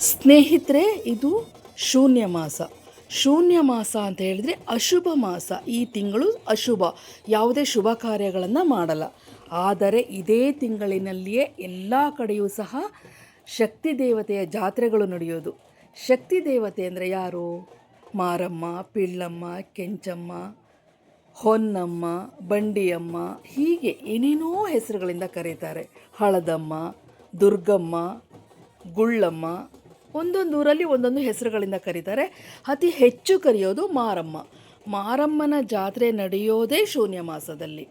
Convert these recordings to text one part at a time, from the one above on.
ಸ್ನೇಹಿತರೆ, ಇದು ಶೂನ್ಯ ಮಾಸ. ಶೂನ್ಯ ಮಾಸ ಅಂತ ಹೇಳಿದರೆ ಅಶುಭ ಮಾಸ. ಈ ತಿಂಗಳು ಅಶುಭ. ಯಾವುದೇ ಶುಭ ಕಾರ್ಯಗಳನ್ನು ಮಾಡಲ್ಲ. ಆದರೆ ಇದೇ ತಿಂಗಳಿನಲ್ಲಿಯೇ ಎಲ್ಲ ಕಡೆಯೂ ಸಹ ಶಕ್ತಿ ದೇವತೆಯ ಜಾತ್ರೆಗಳು ನಡೆಯೋದು. ಶಕ್ತಿ ದೇವತೆ ಅಂದರೆ ಯಾರು? ಮಾರಮ್ಮ, ಪಿಳ್ಳಮ್ಮ, ಕೆಂಚಮ್ಮ, ಹೊನ್ನಮ್ಮ, ಬಂಡಿಯಮ್ಮ ಹೀಗೆ ಏನೇನೋ ಹೆಸರುಗಳಿಂದ ಕರೀತಾರೆ. ಹಳದಮ್ಮ ದುರ್ಗಮ್ಮ, ಗುಳ್ಳಮ್ಮ, ಒಂದೊಂದು ಊರಲ್ಲಿ ಒಂದೊಂದು ಹೆಸರುಗಳಿಂದ ಕರೀತಾರೆ. ಅತಿ ಹೆಚ್ಚು ಕರೆಯೋದು ಮಾರಮ್ಮ. ಮಾರಮ್ಮನ ಜಾತ್ರೆ ನಡೆಯೋದೇ ಶೂನ್ಯ ಮಾಸದಲ್ಲಿ.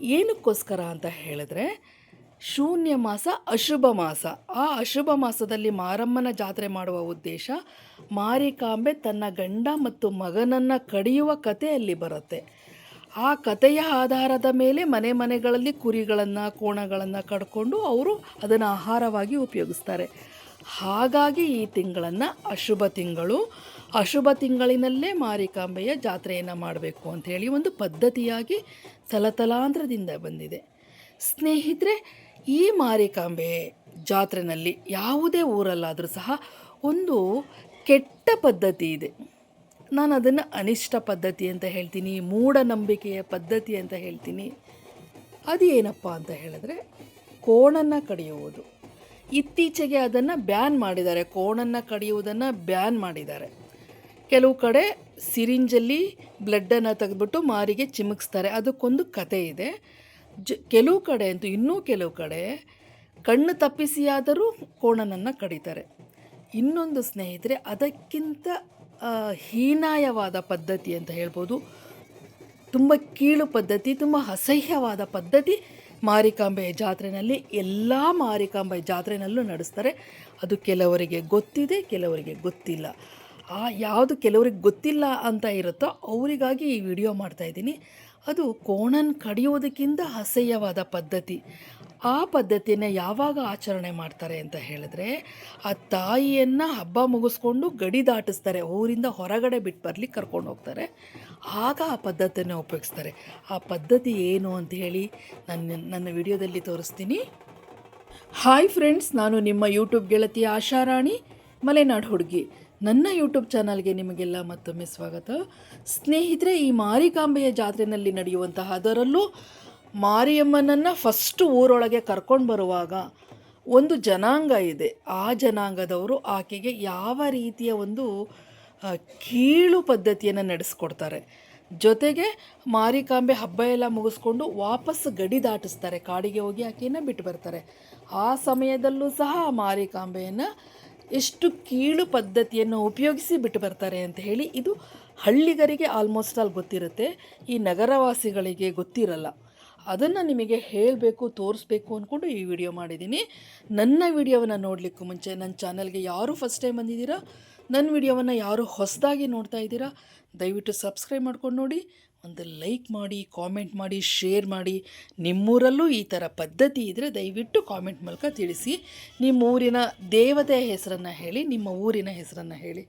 ಏನಕ್ಕೋಸ್ಕರ ಅಂತ ಹೇಳಿದ್ರೆ, ಶೂನ್ಯ ಮಾಸ ಅಶುಭ ಮಾಸ. ಆ ಅಶುಭ ಮಾಸದಲ್ಲಿ ಮಾರಮ್ಮನ ಜಾತ್ರೆ ಮಾಡುವ ಉದ್ದೇಶ, ಮಾರಿಕಾಂಬೆ ತನ್ನ ಗಂಡ ಮತ್ತು ಮಗನನ್ನು ಕಡಿಯುವ ಕಥೆಯಲ್ಲಿ ಬರುತ್ತೆ. ಆ ಕಥೆಯ ಆಧಾರದ ಮೇಲೆ ಮನೆ ಮನೆಗಳಲ್ಲಿ ಕುರಿಗಳನ್ನು, ಕೋಣಗಳನ್ನು ಕಡ್ಕೊಂಡು ಅವರು ಅದನ್ನು ಆಹಾರವಾಗಿ ಉಪಯೋಗಿಸ್ತಾರೆ. ಹಾಗಾಗಿ ಈ ತಿಂಗಳನ್ನು ಅಶುಭ ತಿಂಗಳು. ಅಶುಭ ತಿಂಗಳಿನಲ್ಲೇ ಮಾರಿಕಾಂಬೆಯ ಜಾತ್ರೆಯನ್ನು ಮಾಡಬೇಕು ಅಂಥೇಳಿ ಒಂದು ಪದ್ಧತಿಯಾಗಿ ತಲತಲಾಂತರದಿಂದ ಬಂದಿದೆ. ಸ್ನೇಹಿತರೆ, ಈ ಮಾರಿಕಾಂಬೆ ಜಾತ್ರೆನಲ್ಲಿ ಯಾವುದೇ ಊರಲ್ಲಾದರೂ ಸಹ ಒಂದು ಕೆಟ್ಟ ಪದ್ಧತಿ ಇದೆ. ನಾನು ಅದನ್ನು ಅನಿಷ್ಟ ಪದ್ಧತಿ ಅಂತ ಹೇಳ್ತೀನಿ, ಮೂಢನಂಬಿಕೆಯ ಪದ್ಧತಿ ಅಂತ ಹೇಳ್ತೀನಿ. ಅದು ಏನಪ್ಪ ಅಂತ ಹೇಳಿದ್ರೆ, ಕೋಣನ್ನು ಕಡಿಯುವುದು. ಇತ್ತೀಚೆಗೆ ಅದನ್ನು ಬ್ಯಾನ್ ಮಾಡಿದ್ದಾರೆ, ಕೋಣನ್ನು ಕಡಿಯುವುದನ್ನು ಬ್ಯಾನ್ ಮಾಡಿದ್ದಾರೆ. ಕೆಲವು ಕಡೆ ಸಿರಿಂಜಲ್ಲಿ ಬ್ಲಡ್ಡನ್ನು ತೆಗೆದ್ಬಿಟ್ಟು ಮಾರಿಗೆ ಚಿಮುಕಿಸ್ತಾರೆ, ಅದಕ್ಕೊಂದು ಕತೆ ಇದೆ. ಜ, ಕೆಲವು ಕಡೆ ಅಂತೂ, ಇನ್ನೂ ಕೆಲವು ಕಡೆ ಕಣ್ಣು ತಪ್ಪಿಸಿಯಾದರೂ ಕೋಣನನ್ನು ಕಡಿತಾರೆ. ಇನ್ನೊಂದು ಸ್ನೇಹಿತರೆ, ಅದಕ್ಕಿಂತ ಹೀನಾಯವಾದ ಪದ್ಧತಿ ಅಂತ ಹೇಳ್ಬೋದು. ತುಂಬ ಕೀಳು ಪದ್ಧತಿ, ತುಂಬ ಅಸಹ್ಯವಾದ ಪದ್ಧತಿ ಮಾರಿಕಾಂಬೆ ಜಾತ್ರೆಯಲ್ಲಿ ಎಲ್ಲ ಮಾರಿಕಾಂಬೆ ಜಾತ್ರೆನಲ್ಲೂ ನಡೆಸ್ತಾರೆ. ಅದು ಕೆಲವರಿಗೆ ಗೊತ್ತಿದೆ, ಕೆಲವರಿಗೆ ಗೊತ್ತಿಲ್ಲ. ಆ, ಯಾವುದು ಕೆಲವರಿಗೆ ಗೊತ್ತಿಲ್ಲ ಅಂತ ಇರುತ್ತೋ ಅವರಿಗಾಗಿ ಈ ವಿಡಿಯೋ ಮಾಡ್ತಾಯಿದ್ದೀನಿ ಅದು ಕೋಣನ್ ಕಡಿಯೋದಕ್ಕಿಂತ ಅಸಹ್ಯವಾದ ಪದ್ಧತಿ. ಆ ಪದ್ಧತಿಯನ್ನು ಯಾವಾಗ ಆಚರಣೆ ಮಾಡ್ತಾರೆ ಅಂತ ಹೇಳಿದ್ರೆ, ಆ ತಾಯಿಯನ್ನು ಹಬ್ಬ ಮುಗಿಸ್ಕೊಂಡು ಗಡಿ ದಾಟಿಸ್ತಾರೆ, ಊರಿಂದ ಹೊರಗಡೆ ಬಿಟ್ಟು ಬರ್ಲಿಕ್ಕೆ ಕರ್ಕೊಂಡು ಹೋಗ್ತಾರೆ. ಆಗ ಆ ಪದ್ಧತಿಯನ್ನು ಉಪಯೋಗಿಸ್ತಾರೆ. ಆ ಪದ್ಧತಿ ಏನು ಅಂತ ಹೇಳಿ ನನ್ನ ನನ್ನ ವಿಡಿಯೋದಲ್ಲಿ ತೋರಿಸ್ತೀನಿ. ಹಾಯ್ ಫ್ರೆಂಡ್ಸ್, ನಾನು ನಿಮ್ಮ ಯೂಟ್ಯೂಬ್ ಗೆಳತಿ ಆಶಾರಾಣಿ ಮಲೆನಾಡು ಹುಡುಗಿ. ನನ್ನ ಯೂಟ್ಯೂಬ್ ಚಾನಲ್ಗೆ ನಿಮಗೆಲ್ಲ ಮತ್ತೊಮ್ಮೆ ಸ್ವಾಗತ. ಸ್ನೇಹಿತರೆ, ಈ ಮಾರಿಕಾಂಬೆಯ ಜಾತ್ರೆಯಲ್ಲಿ ನಡೆಯುವಂತಹ ಅದರಲ್ಲೂ ಮಾರಿಯಮ್ಮನನ್ನು ಫಸ್ಟು ಊರೊಳಗೆ ಕರ್ಕೊಂಡು ಬರುವಾಗ ಒಂದು ಜನಾಂಗ ಇದೆ. ಆ ಜನಾಂಗದವರು ಆಕೆಗೆ ಯಾವ ರೀತಿಯ ಒಂದು ಕೀಳು ಪದ್ಧತಿಯನ್ನು ನಡೆಸ್ಕೊಡ್ತಾರೆ. ಜೊತೆಗೆ ಮಾರಿಕಾಂಬೆ ಹಬ್ಬ ಎಲ್ಲ ಮುಗಿಸ್ಕೊಂಡು ವಾಪಸ್ ಗಡಿ ದಾಟಿಸ್ತಾರೆ. ಕಾಡಿಗೆ ಹೋಗಿ ಆಕೆಯನ್ನು ಬಿಟ್ಟು ಬರ್ತಾರೆ. ಆ ಸಮಯದಲ್ಲೂ ಸಹ ಆ ಮಾರಿಕಾಂಬೆಯನ್ನು ಎಷ್ಟು ಕೀಳು ಪದ್ಧತಿಯನ್ನು ಉಪಯೋಗಿಸಿ ಬಿಟ್ಟು ಬರ್ತಾರೆ ಅಂತ ಹೇಳಿ ಇದು ಹಳ್ಳಿಗರಿಗೆ ಆಲ್ಮೋಸ್ಟ್ ಆಲ್ ಗೊತ್ತಿರುತ್ತೆ. ಈ ನಗರವಾಸಿಗಳಿಗೆ ಗೊತ್ತಿರಲ್ಲ. ಅದನ್ನು ನಿಮಗೆ ಹೇಳಬೇಕು, ತೋರಿಸ್ಬೇಕು ಅಂದ್ಕೊಂಡು ಈ ವಿಡಿಯೋ ಮಾಡಿದ್ದೀನಿ. ನನ್ನ ವಿಡಿಯೋವನ್ನು ನೋಡಲಿಕ್ಕೂ ಮುಂಚೆ ನನ್ನ ಚಾನಲ್ಗೆ ಯಾರು ಫಸ್ಟ್ ಟೈಮ್ ಬಂದಿದ್ದೀರಾ ನನ್ನ ವಿಡಿಯೋವನ್ನು ಯಾರು ಹೊಸದಾಗಿ ನೋಡ್ತಾ ಇದ್ದೀರಾ, ದಯವಿಟ್ಟು ಸಬ್ಸ್ಕ್ರೈಬ್ ಮಾಡ್ಕೊಂಡು ನೋಡಿ, ಒಂದು ಲೈಕ್ ಮಾಡಿ ಕಾಮೆಂಟ್ ಮಾಡಿ ಶೇರ್ ಮಾಡಿ. ನಿಮ್ಮೂರಲ್ಲೂ ಈ ಥರ ಪದ್ಧತಿ ಇದ್ದರೆ ದಯವಿಟ್ಟು ಕಾಮೆಂಟ್ ಮೂಲಕ ತಿಳಿಸಿ. ನಿಮ್ಮ ಊರಿನ ದೇವತೆಯ ಹೆಸರನ್ನು ಹೇಳಿ, ನಿಮ್ಮ ಊರಿನ ಹೆಸರನ್ನು ಹೇಳಿ.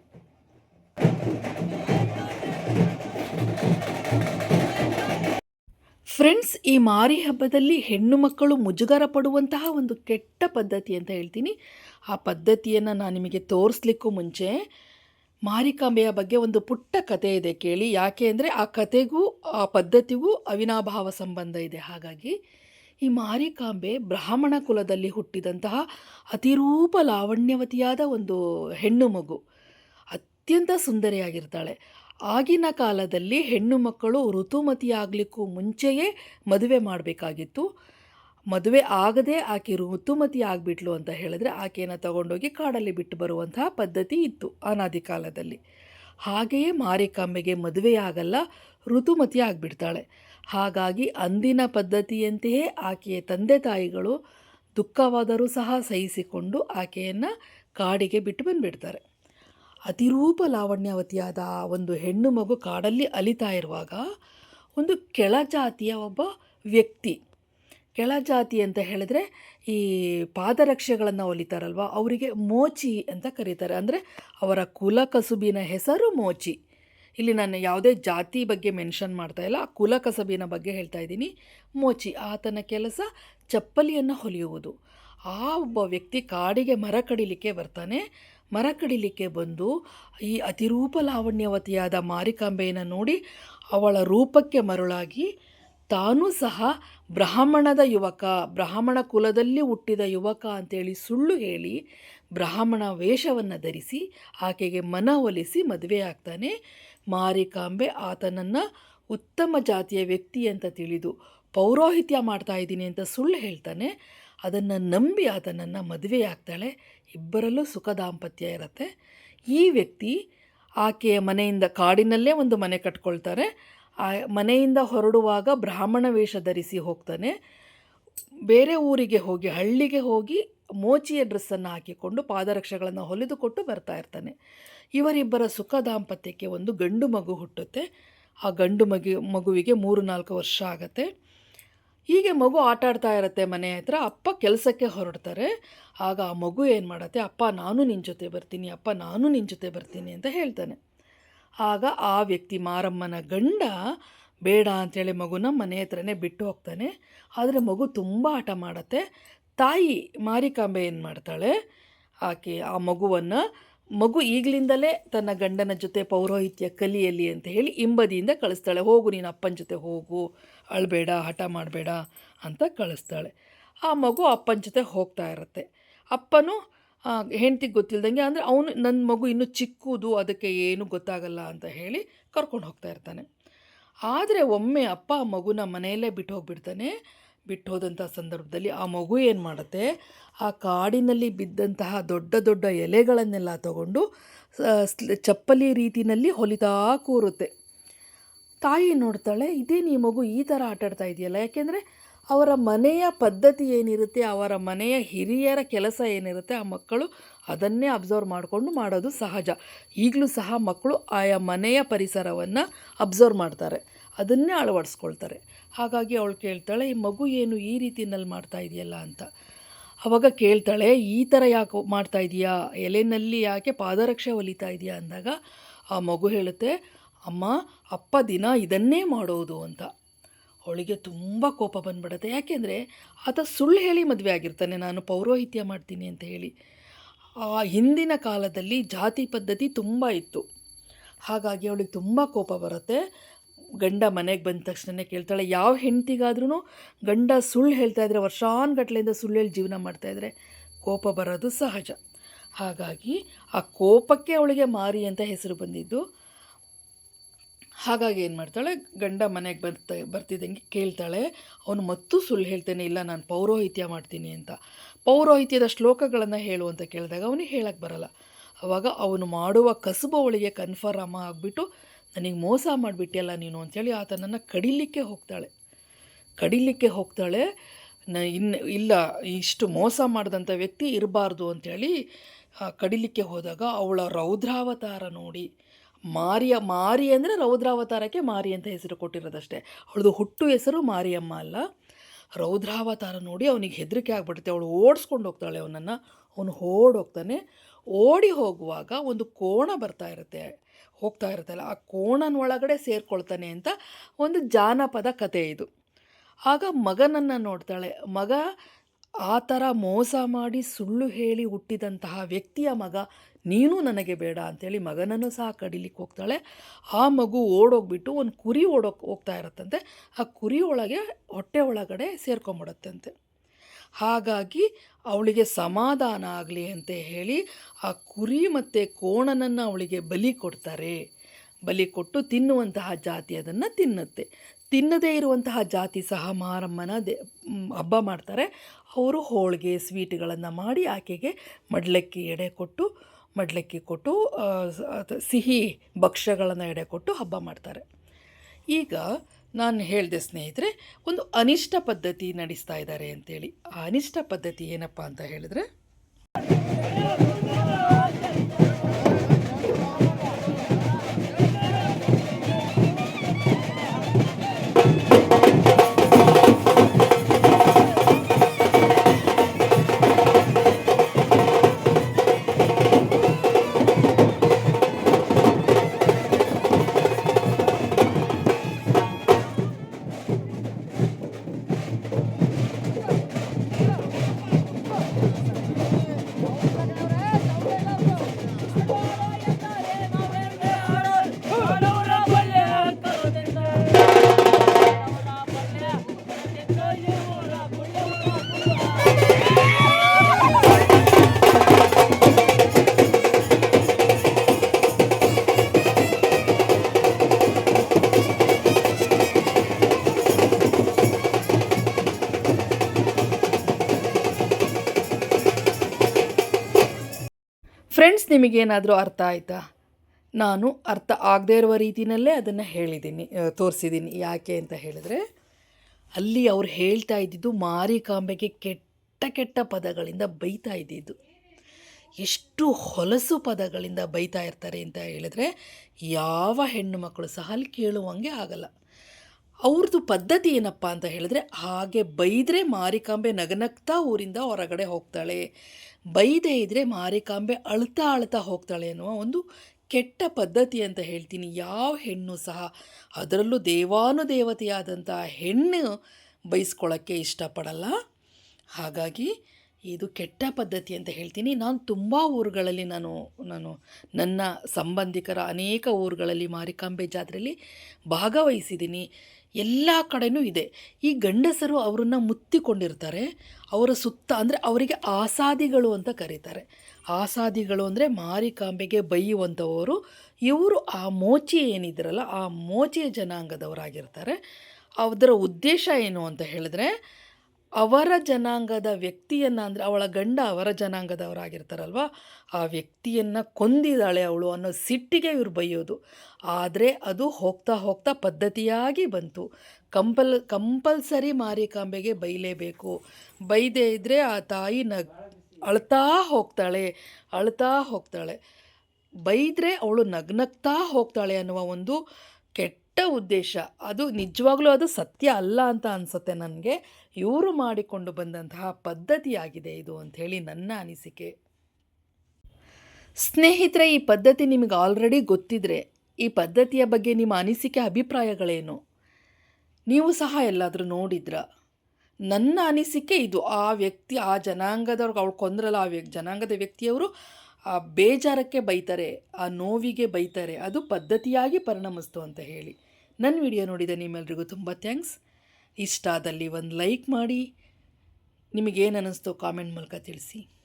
ಫ್ರೆಂಡ್ಸ್ ಈ ಮಾರಿ ಹಬ್ಬದಲ್ಲಿ ಹೆಣ್ಣು ಮಕ್ಕಳು ಮುಜುಗರ ಪಡುವಂತಹ ಒಂದು ಕೆಟ್ಟ ಪದ್ಧತಿ ಅಂತ ಹೇಳ್ತೀನಿ. ಆ ಪದ್ಧತಿಯನ್ನು ನಾನು ನಿಮಗೆ ತೋರಿಸ್ಲಿಕ್ಕೂ ಮುಂಚೆ ಮಾರಿಕಾಂಬೆಯ ಬಗ್ಗೆ ಒಂದು ಪುಟ್ಟ ಕತೆ ಇದೆ ಕೇಳಿ. ಯಾಕೆ ಅಂದರೆ ಆ ಕತೆಗೂ, ಆ ಪದ್ಧತಿಗೂ ಅವಿನಾಭಾವ ಸಂಬಂಧ ಇದೆ. ಹಾಗಾಗಿ ಈ ಮಾರಿಕಾಂಬೆ ಬ್ರಾಹ್ಮಣ ಕುಲದಲ್ಲಿ ಹುಟ್ಟಿದಂತಹ ಅತಿರೂಪ ಲಾವಣ್ಯವತಿಯಾದ ಒಂದು ಹೆಣ್ಣು ಮಗು. ಅತ್ಯಂತ ಸುಂದರಿಯಾಗಿರ್ತಾಳೆ. ಆಗಿನ ಕಾಲದಲ್ಲಿ ಹೆಣ್ಣು ಮಕ್ಕಳು ಋತುಮತಿಯಾಗಲಿಕ್ಕೂ ಮುಂಚೆಯೇ ಮದುವೆ ಮಾಡಬೇಕಾಗಿತ್ತು. ಮದುವೆ ಆಗದೆ ಆಕೆ ಋತುಮತಿ ಆಗಿಬಿಟ್ಲು ಅಂತ ಹೇಳಿದ್ರೆ ಆಕೆಯನ್ನು ತಗೊಂಡೋಗಿ ಕಾಡಲ್ಲಿ ಬಿಟ್ಟು ಬರುವಂತಹ ಪದ್ಧತಿ ಇತ್ತು ಅನಾದಿ ಕಾಲದಲ್ಲಿ. ಹಾಗೆಯೇ ಮಾರಿಕಾಂಬೆಗೆ ಮದುವೆಯಾಗಲ್ಲ, ಋತುಮತಿ ಆಗಿಬಿಡ್ತಾಳೆ. ಹಾಗಾಗಿ ಅಂದಿನ ಪದ್ಧತಿಯಂತೆಯೇ ಆಕೆಯ ತಂದೆ ತಾಯಿಗಳು ದುಃಖವಾದರೂ ಸಹ ಸಹಿಸಿಕೊಂಡು ಆಕೆಯನ್ನು ಕಾಡಿಗೆ ಬಿಟ್ಟು ಬಂದುಬಿಡ್ತಾರೆ. ಅತಿರೂಪ ಲಾವಣ್ಯವತಿಯಾದ ಒಂದು ಹೆಣ್ಣು ಮಗು ಕಾಡಲ್ಲಿ ಅಲಿತಾ ಇರುವಾಗ ಒಂದು ಕೆಳಜಾತಿಯ ಒಬ್ಬ ವ್ಯಕ್ತಿ. ಕೆಳಜಾತಿ ಅಂತ ಹೇಳಿದ್ರೆ ಈ ಪಾದರಕ್ಷೆಗಳನ್ನು ಹೊಲಿತಾರಲ್ವ ಅವರಿಗೆ ಮೋಚಿ ಅಂತ ಕರೀತಾರೆ. ಅಂದರೆ ಅವರ ಕುಲ ಕಸುಬಿನ ಹೆಸರು ಮೋಚಿ. ಇಲ್ಲಿ ನಾನು ಯಾವುದೇ ಜಾತಿ ಬಗ್ಗೆ ಮೆನ್ಷನ್ ಮಾಡ್ತಾ ಇಲ್ಲ. ಆ ಕುಲ ಕಸಬಿನ ಬಗ್ಗೆ ಹೇಳ್ತಾ ಇದ್ದೀನಿ. ಮೋಚಿ ಆತನ ಕೆಲಸ ಚಪ್ಪಲಿಯನ್ನು ಹೊಲಿಯುವುದು. ಆ ಒಬ್ಬ ವ್ಯಕ್ತಿ ಕಾಡಿಗೆ ಮರ ಕಡಿಲಿಕ್ಕೆ ಬರ್ತಾನೆ. ಮರ ಕಡಿಲಿಕ್ಕೆ ಬಂದು ಈ ಅತಿರೂಪ ಲಾವಣ್ಯವತಿಯಾದ ಮಾರಿಕಾಂಬೆಯನ್ನು ನೋಡಿ ಅವಳ ರೂಪಕ್ಕೆ ಮರುಳಾಗಿ ತಾನೂ ಸಹ ಬ್ರಾಹ್ಮಣದ ಯುವಕ, ಬ್ರಾಹ್ಮಣ ಕುಲದಲ್ಲಿ ಹುಟ್ಟಿದ ಯುವಕ ಅಂತೇಳಿ ಸುಳ್ಳು ಹೇಳಿ ಬ್ರಾಹ್ಮಣ ವೇಷವನ್ನು ಧರಿಸಿ ಆಕೆಗೆ ಮನವೊಲಿಸಿ ಮದುವೆ ಆಗ್ತಾನೆ. ಮಾರಿಕಾಂಬೆ ಆತನನ್ನು ಉತ್ತಮ ಜಾತಿಯ ವ್ಯಕ್ತಿ ಅಂತ ತಿಳಿದು ಪೌರೋಹಿತ್ಯ ಮಾಡ್ತಾ ಇದ್ದೀನಿ ಅಂತ ಸುಳ್ಳು ಹೇಳ್ತಾನೆ. ಅದನ್ನು ನಂಬಿ ಆತನನ್ನು ಮದುವೆ ಆಗ್ತಾಳೆ. ಇಬ್ಬರಲ್ಲೂ ಸುಖ ದಾಂಪತ್ಯ ಇರುತ್ತೆ. ಈ ವ್ಯಕ್ತಿ ಆಕೆಯ ಮನೆಯಿಂದ ಕಾಡಿನಲ್ಲೇ ಒಂದು ಮನೆ ಕಟ್ಕೊಳ್ತಾರೆ. ಆ ಮನೆಯಿಂದ ಹೊರಡುವಾಗ ಬ್ರಾಹ್ಮಣ ವೇಷ ಧರಿಸಿ ಹೋಗ್ತಾನೆ. ಬೇರೆ ಊರಿಗೆ ಹೋಗಿ, ಹಳ್ಳಿಗೆ ಹೋಗಿ ಮೋಚಿಯ ಡ್ರೆಸ್ಸನ್ನು ಹಾಕಿಕೊಂಡು ಪಾದರಕ್ಷೆಗಳನ್ನು ಹೊಲಿದುಕೊಟ್ಟು ಬರ್ತಾ ಇರ್ತಾನೆ. ಇವರಿಬ್ಬರ ಸುಖ ದಾಂಪತ್ಯಕ್ಕೆ ಒಂದು ಗಂಡು ಮಗು ಹುಟ್ಟುತ್ತೆ. ಆ ಗಂಡು ಮಗು, ಮಗುವಿಗೆ ಮೂರು ನಾಲ್ಕು ವರ್ಷ ಆಗತ್ತೆ. ಹೀಗೆ ಮಗು ಆಟ ಆಡ್ತಾ ಇರುತ್ತೆ ಮನೆ ಹತ್ರ, ಅಪ್ಪ ಕೆಲಸಕ್ಕೆ ಹೊರಡ್ತಾರೆ. ಆಗ ಆ ಮಗು ಏನು ಮಾಡುತ್ತೆ, ಅಪ್ಪ, ನಾನು ನಿನ್ನ ಜೊತೆ ಬರ್ತೀನಿ, ಅಪ್ಪ, ನಾನು ನಿನ್ನ ಜೊತೆ ಬರ್ತೀನಿ ಅಂತ ಹೇಳ್ತಾನೆ. ಆಗ ಆ ವ್ಯಕ್ತಿ ಮಾರಮ್ಮನ ಗಂಡ, ಬೇಡ ಅಂಥೇಳಿ ಮಗುನ ಮನೆ ಹತ್ರನೇ ಬಿಟ್ಟು ಹೋಗ್ತಾನೆ. ಆದರೆ ಮಗು ತುಂಬ ಆಟ ಮಾಡುತ್ತೆ. ತಾಯಿ ಮಾರಿಕಾಂಬೆ ಏನು ಮಾಡ್ತಾಳೆ, ಆಕೆ ಆ ಮಗುವನ್ನು ಮಗು ಈಗಲಿಂದಲೇ ತನ್ನ ಗಂಡನ ಜೊತೆ ಪೌರೋಹಿತ್ಯ ಕಲಿಯಲಿ ಅಂತ ಹೇಳಿ ಹಿಂಬದಿಯಿಂದ ಕಳಿಸ್ತಾಳೆ. ಹೋಗು, ನೀನು ಅಪ್ಪನ ಜೊತೆ ಹೋಗು, ಅಳಬೇಡ, ಹಠ ಮಾಡಬೇಡ ಅಂತ ಕಳಿಸ್ತಾಳೆ. ಆ ಮಗು ಅಪ್ಪನ ಜೊತೆ ಹೋಗ್ತಾ ಇರುತ್ತೆ. ಅಪ್ಪನೂ ಹೆಂಡ್ತಿಗೆ ಗೊತ್ತಿಲ್ದಂಗೆ ಅಂದರೆ ಅವನು ನನ್ನ ಮಗು ಇನ್ನೂ ಚಿಕ್ಕುದು, ಅದಕ್ಕೆ ಏನು ಗೊತ್ತಾಗಲ್ಲ ಅಂತ ಹೇಳಿ ಕರ್ಕೊಂಡು ಹೋಗ್ತಾ ಇರ್ತಾನೆ. ಆದರೆ ಒಮ್ಮೆ ಅಪ್ಪ ಆ ಮಗುನ ಮನೆಯಲ್ಲೇ ಬಿಟ್ಟು ಹೋಗ್ಬಿಡ್ತಾನೆ. ಬಿಟ್ಟು ಹೋದಂಥ ಸಂದರ್ಭದಲ್ಲಿ ಆ ಮಗು ಏನು ಮಾಡುತ್ತೆ? ಆ ಕಾಡಿನಲ್ಲಿ ಬಿದ್ದಂತಹ ದೊಡ್ಡ ದೊಡ್ಡ ಎಲೆಗಳನ್ನೆಲ್ಲ ತಗೊಂಡು ಚಪ್ಪಲಿ ರೀತಿಯಲ್ಲಿ ಹೊಲಿತಾ ಕೂರುತ್ತೆ. ತಾಯಿ ನೋಡ್ತಾಳೆ, ಇದೇ ನೀ ಮಗು ಈ ಥರ ಆಟಾಡ್ತಾ ಇದೆಯಲ್ಲ, ಯಾಕೆಂದರೆ ಅವರ ಮನೆಯ ಪದ್ಧತಿ ಏನಿರುತ್ತೆ, ಅವರ ಮನೆಯ ಹಿರಿಯರ ಕೆಲಸ ಏನಿರುತ್ತೆ, ಆ ಮಕ್ಕಳು ಅದನ್ನೇ ಅಬ್ಸರ್ವ್ ಮಾಡಿಕೊಂಡು ಮಾಡೋದು ಸಹಜ. ಈಗಲೂ ಸಹ ಮಕ್ಕಳು ಆಯಾ ಮನೆಯ ಪರಿಸರವನ್ನು ಅಬ್ಸರ್ವ್ ಮಾಡ್ತಾರೆ, ಅದನ್ನೇ ಅಳವಡಿಸ್ಕೊಳ್ತಾರೆ. ಹಾಗಾಗಿ ಅವಳು ಕೇಳ್ತಾಳೆ, ಈ ಮಗು ಏನು ಈ ರೀತಿನಲ್ಲಿ ಮಾಡ್ತಾ ಇದೆಯಲ್ಲ ಅಂತ. ಅವಾಗ ಕೇಳ್ತಾಳೆ, ಈ ಥರ ಯಾಕೆ ಮಾಡ್ತಾ ಇದೆಯಾ? ಎಲೆನಲ್ಲಿ ಯಾಕೆ ಪಾದರಕ್ಷೆ ಹೊಲಿತಾ ಇದೆಯಾ? ಅಂದಾಗ, ಆ ಮಗು ಹೇಳುತ್ತೆ, ಅಮ್ಮ, ಅಪ್ಪ ದಿನ ಇದನ್ನೇ ಮಾಡೋದು ಅಂತ. ಅವಳಿಗೆ ತುಂಬ ಕೋಪ ಬಂದ್ಬಿಡುತ್ತೆ. ಯಾಕೆಂದರೆ, ಆತ ಸುಳ್ಳು ಹೇಳಿ ಮದುವೆ ಆಗಿರ್ತಾನೆ, ನಾನು ಪೌರೋಹಿತ್ಯ ಮಾಡ್ತೀನಿ ಅಂತ ಹೇಳಿ. ಆ ಹಿಂದಿನ ಕಾಲದಲ್ಲಿ ಜಾತಿ ಪದ್ಧತಿ ತುಂಬ ಇತ್ತು. ಹಾಗಾಗಿ ಅವಳಿಗೆ ತುಂಬ ಕೋಪ ಬರುತ್ತೆ. ಗಂಡ ಮನೆಗೆ ಬಂದ ತಕ್ಷಣನೇ ಕೇಳ್ತಾಳೆ, ಯಾವ ಹೆಂಡ್ತಿಗಾದ್ರೂ ಗಂಡ ಸುಳ್ಳು ಹೇಳ್ತಾ ಇದ್ರೆ ವರ್ಷಾನುಗಟ್ಲೆಯಿಂದ ಸುಳ್ಳು ಹೇಳಿ ಜೀವನ ಮಾಡ್ತಾಯಿದ್ರೆ ಕೋಪ ಬರೋದು ಸಹಜ. ಹಾಗಾಗಿ ಆ ಕೋಪಕ್ಕೆ ಅವಳಿಗೆ ಮಾರಿ ಅಂತ ಹೆಸರು ಬಂದಿದ್ದು. ಹಾಗಾಗಿ ಏನು ಮಾಡ್ತಾಳೆ, ಗಂಡ ಮನೆಗೆ ಬರ್ತಾ, ಬರ್ತಿದ್ದಂಗೆ ಕೇಳ್ತಾಳೆ, ಅವನು ಮತ್ತೂ ಸುಳ್ಳು ಹೇಳ್ತೇನೆ, ಇಲ್ಲ ನಾನು ಪೌರೋಹಿತ್ಯ ಮಾಡ್ತೀನಿ ಅಂತ. ಪೌರೋಹಿತ್ಯದ ಶ್ಲೋಕಗಳನ್ನು ಹೇಳು ಅಂತ ಕೇಳಿದಾಗ ಅವನಿಗೆ ಹೇಳಕ್ಕೆ ಬರಲ್ಲ. ಅವಾಗ ಅವನು ಮಾಡುವ ಕಸುಬು ಅವಳಿಗೆ ಕನ್ಫರ್ಮ್ ಆಗಿಬಿಟ್ಟು ನನಗೆ ಮೋಸ ಮಾಡಿಬಿಟ್ಟಿಯಲ್ಲ ನೀನು ಅಂಥೇಳಿ ಆತನನ್ನು ಕಡಿಲಿಕ್ಕೆ ಹೋಗ್ತಾಳೆ. ಕಡಿಲಿಕ್ಕೆ ಹೋಗ್ತಾಳೆ. ನ ಇನ್ನು ಇಲ್ಲ, ಇಷ್ಟು ಮೋಸ ಮಾಡಿದಂಥ ವ್ಯಕ್ತಿ ಇರಬಾರ್ದು ಅಂಥೇಳಿ ಕಡಿಲಿಕ್ಕೆ ಹೋದಾಗ ಅವಳ ರೌದ್ರಾವತಾರ ನೋಡಿ, ಮಾರಿಯ, ಮಾರಿ ಅಂದರೆ ರೌದ್ರಾವತಾರಕ್ಕೆ ಮಾರಿ ಅಂತ ಹೆಸರು ಕೊಟ್ಟಿರೋದಷ್ಟೇ. ಅವಳದು ಹುಟ್ಟು ಹೆಸರು ಮಾರಿಯಮ್ಮ ಅಲ್ಲ. ರೌದ್ರಾವತಾರ ನೋಡಿ ಅವನಿಗೆ ಹೆದರಿಕೆ ಆಗ್ಬಿಡುತ್ತೆ. ಅವಳು ಓಡಿಸ್ಕೊಂಡು ಹೋಗ್ತಾಳೆ ಅವನನ್ನು. ಅವನು ಓಡೋಗ್ತಾನೆ. ಓಡಿ ಹೋಗುವಾಗ ಒಂದು ಕೋಣ ಬರ್ತಾ ಇರುತ್ತೆ. ಹೋಗ್ತಾ ಇರುತ್ತಲ್ಲ, ಆ ಕೋಣನ ಒಳಗಡೆ ಸೇರ್ಕೊಳ್ತಾನೆ ಅಂತ ಒಂದು ಜಾನಪದ ಕತೆ ಇದು. ಆಗ ಮಗನನ್ನು ನೋಡ್ತಾಳೆ. ಮಗ ಆ ಥರ ಮೋಸ ಮಾಡಿ ಸುಳ್ಳು ಹೇಳಿ ಹುಟ್ಟಿದಂತಹ ವ್ಯಕ್ತಿಯ ಮಗ ನೀನು ನನಗೆ ಬೇಡ ಅಂತೇಳಿ ಮಗನನ್ನು ಸಹ ಕಡಿಲಿಕ್ಕೆ ಹೋಗ್ತಾಳೆ. ಆ ಮಗು ಓಡೋಗ್ಬಿಟ್ಟು ಒಂದು ಕುರಿ ಓಡೋಗಿ ಹೋಗ್ತಾ ಇರತ್ತಂತೆ. ಆ ಕುರಿ ಒಳಗೆ ಹೊಟ್ಟೆ ಒಳಗಡೆ ಸೇರ್ಕೊಂಬಿಡತ್ತಂತೆ. ಹಾಗಾಗಿ ಅವಳಿಗೆ ಸಮಾಧಾನ ಆಗಲಿ ಅಂತ ಹೇಳಿ ಆ ಕುರಿ ಮತ್ತು ಕೋಣನನ್ನು ಅವಳಿಗೆ ಬಲಿ ಕೊಡ್ತಾರೆ. ಬಲಿ ಕೊಟ್ಟು ತಿನ್ನುವಂತಹ ಜಾತಿ ಅದನ್ನು ತಿನ್ನುತ್ತೆ. ತಿನ್ನದೇ ಇರುವಂತಹ ಜಾತಿ ಸಹ ಮಾರಮ್ಮನ ದೇ ಹಬ್ಬ ಮಾಡ್ತಾರೆ. ಅವರು ಹೋಳಿಗೆ ಸ್ವೀಟ್ಗಳನ್ನು ಮಾಡಿ ಆಕೆಗೆ ಮಡ್ಲಕ್ಕಿ ಎಡೆ ಕೊಟ್ಟು, ಮಡ್ಲಕ್ಕಿ ಕೊಟ್ಟು ಸಿಹಿ ಭಕ್ಷ್ಯಗಳನ್ನು ಎಡೆ ಕೊಟ್ಟು ಹಬ್ಬ ಮಾಡ್ತಾರೆ. ಈಗ ನಾನು ಹೇಳಿದೆ ಸ್ನೇಹಿತರೆ, ಒಂದು ಅನಿಷ್ಟ ಪದ್ಧತಿ ನಡೆಸ್ತಾ ಇದ್ದಾರೆ ಅಂತೇಳಿ. ಆ ಅನಿಷ್ಟ ಪದ್ಧತಿ ಏನಪ್ಪ ಅಂತ ಹೇಳಿದ್ರೆ? ನಿಮಗೇನಾದರೂ ಅರ್ಥ ಆಯಿತಾ? ನಾನು ಅರ್ಥ ಆಗದೇ ಇರುವ ರೀತಿಯಲ್ಲೇ ಅದನ್ನು ಹೇಳಿದ್ದೀನಿ ತೋರಿಸಿದ್ದೀನಿ. ಯಾಕೆ ಅಂತ ಹೇಳಿದ್ರೆ, ಅಲ್ಲಿ ಅವ್ರು ಹೇಳ್ತಾ ಇದ್ದಿದ್ದು ಮಾರಿಕಾಂಬೆಗೆ ಕೆಟ್ಟ ಕೆಟ್ಟ ಪದಗಳಿಂದ ಬೈತಾ ಇದ್ದಿದ್ದು. ಎಷ್ಟು ಹೊಲಸು ಪದಗಳಿಂದ ಬೈತಾ ಇರ್ತಾರೆ ಅಂತ ಹೇಳಿದ್ರೆ, ಯಾವ ಹೆಣ್ಣು ಮಕ್ಕಳು ಸಹ ಅಲ್ಲಿ ಕೇಳುವಂಗೆ ಆಗಲ್ಲ. ಅವ್ರದ್ದು ಪದ್ಧತಿ ಏನಪ್ಪ ಅಂತ ಹೇಳಿದ್ರೆ, ಹಾಗೆ ಬೈದರೆ ಮಾರಿಕಾಂಬೆ ನಗನಗ್ತಾ ಊರಿಂದ ಹೊರಗಡೆ ಹೋಗ್ತಾಳೆ. ಬೈದೇ ಇದ್ದರೆ ಮಾರಿಕಾಂಬೆ ಅಳ್ತಾ ಅಳ್ತಾ ಹೋಗ್ತಾಳೆ ಅನ್ನುವ ಒಂದು ಕೆಟ್ಟ ಪದ್ಧತಿ ಅಂತ ಹೇಳ್ತೀನಿ. ಯಾವ ಹೆಣ್ಣು ಸಹ ಅದರಲ್ಲೂ ದೇವಾನುದೇವತೆಯಾದಂಥ ಹೆಣ್ಣು ಬೈಸ್ಕೊಳ್ಳೋಕ್ಕೆ ಇಷ್ಟಪಡಲ್ಲ. ಹಾಗಾಗಿ ಇದು ಕೆಟ್ಟ ಪದ್ಧತಿ ಅಂತ ಹೇಳ್ತೀನಿ. ನಾನು ತುಂಬ ಊರುಗಳಲ್ಲಿ ನಾನು ನಾನು ನನ್ನ ಸಂಬಂಧಿಕರ ಅನೇಕ ಊರುಗಳಲ್ಲಿ ಮಾರಿಕಾಂಬೆ ಜಾತ್ರೆಯಲ್ಲಿ ಭಾಗವಹಿಸಿದ್ದೀನಿ. ಎಲ್ಲ ಕಡೆಯೂ ಇದೆ. ಈ ಗಂಡಸರು ಅವರನ್ನು ಮುತ್ತಿಕೊಂಡಿರ್ತಾರೆ. ಅವರ ಸುತ್ತ ಅಂದರೆ ಅವರಿಗೆ ಆಸಾದಿಗಳು ಅಂತ ಕರೀತಾರೆ. ಆಸಾದಿಗಳು ಅಂದರೆ ಮಾರಿಕಾಂಬೆಗೆ ಬೈಯುವಂಥವರು. ಇವರು ಆ ಮೋಚಿ ಏನಿದ್ರಲ್ಲ, ಆ ಮೋಚಿಯ ಜನಾಂಗದವರಾಗಿರ್ತಾರೆ. ಅದರ ಉದ್ದೇಶ ಏನು ಅಂತ ಹೇಳಿದ್ರೆ ಅವರ ಜನಾಂಗದ ವ್ಯಕ್ತಿಯನ್ನು ಅಂದರೆ ಅವಳ ಗಂಡ ಅವರ ಜನಾಂಗದವರಾಗಿರ್ತಾರಲ್ವ? ಆ ವ್ಯಕ್ತಿಯನ್ನು ಕೊಂದಿದ್ದಾಳೆ ಅವಳು ಅನ್ನೋ ಸಿಟ್ಟಿಗೆ ಇವ್ರು ಬೈಯೋದು. ಆದರೆ ಅದು ಹೋಗ್ತಾ ಹೋಗ್ತಾ ಪದ್ಧತಿಯಾಗಿ ಬಂತು. ಕಂಪಲ್, ಕಂಪಲ್ಸರಿ ಮಾರಿಕಾಂಬೆಗೆ ಬೈಲೇಬೇಕು. ಬೈದೇ ಇದ್ದರೆ ಆ ತಾಯಿ ನಗ್, ಅಳ್ತಾ ಹೋಗ್ತಾಳೆ ಅಳ್ತಾ ಹೋಗ್ತಾಳೆ. ಬೈದರೆ ಅವಳು ನಗ್ನಗ್ತಾ ಹೋಗ್ತಾಳೆ ಅನ್ನುವ ಒಂದು ಕೆಟ್ಟ ಉದ್ದೇಶ. ಅದು ನಿಜವಾಗ್ಲೂ ಅದು ಸತ್ಯ ಅಲ್ಲ ಅಂತ ಅನಿಸುತ್ತೆ ನನಗೆ. ಇವರು ಮಾಡಿಕೊಂಡು ಬಂದಂತಹ ಪದ್ಧತಿಯಾಗಿದೆ ಇದು ಅಂಥೇಳಿ ನನ್ನ ಅನಿಸಿಕೆ. ಸ್ನೇಹಿತರೆ, ಈ ಪದ್ಧತಿ ನಿಮಗೆ ಆಲ್ರೆಡಿ ಗೊತ್ತಿದ್ರೆ ಈ ಪದ್ಧತಿಯ ಬಗ್ಗೆ ನಿಮ್ಮ ಅನಿಸಿಕೆ ಅಭಿಪ್ರಾಯಗಳೇನು? ನೀವು ಸಹ ಎಲ್ಲಾದರೂ ನೋಡಿದ್ರ? ನನ್ನ ಅನಿಸಿಕೆ ಇದು. ಆ ವ್ಯಕ್ತಿ, ಆ ಜನಾಂಗದವ್ರಿಗೆ ಅವ್ರು ಕೊಂದ್ರಲ್ಲ, ಆ ವ್ಯಕ್ತಿ ಜನಾಂಗದ ವ್ಯಕ್ತಿಯವರು ಆ ಬೇಜಾರಕ್ಕೆ ಬೈತಾರೆ, ಆ ನೋವಿಗೆ ಬೈತಾರೆ. ಅದು ಪದ್ಧತಿಯಾಗಿ ಪರಿಣಮಿಸ್ತು ಅಂತ ಹೇಳಿ. ನನ್ನ ವಿಡಿಯೋ ನೋಡಿದ ನಿಮ್ಮೆಲ್ರಿಗೂ ತುಂಬ ಥ್ಯಾಂಕ್ಸ್. ಇಷ್ಟ ಆದಲ್ಲಿ ಒಂದು ಲೈಕ್ ಮಾಡಿ. ನಿಮಗೇನು ಅನ್ನಿಸ್ತೋ ಕಾಮೆಂಟ್ ಮೂಲಕ ತಿಳಿಸಿ.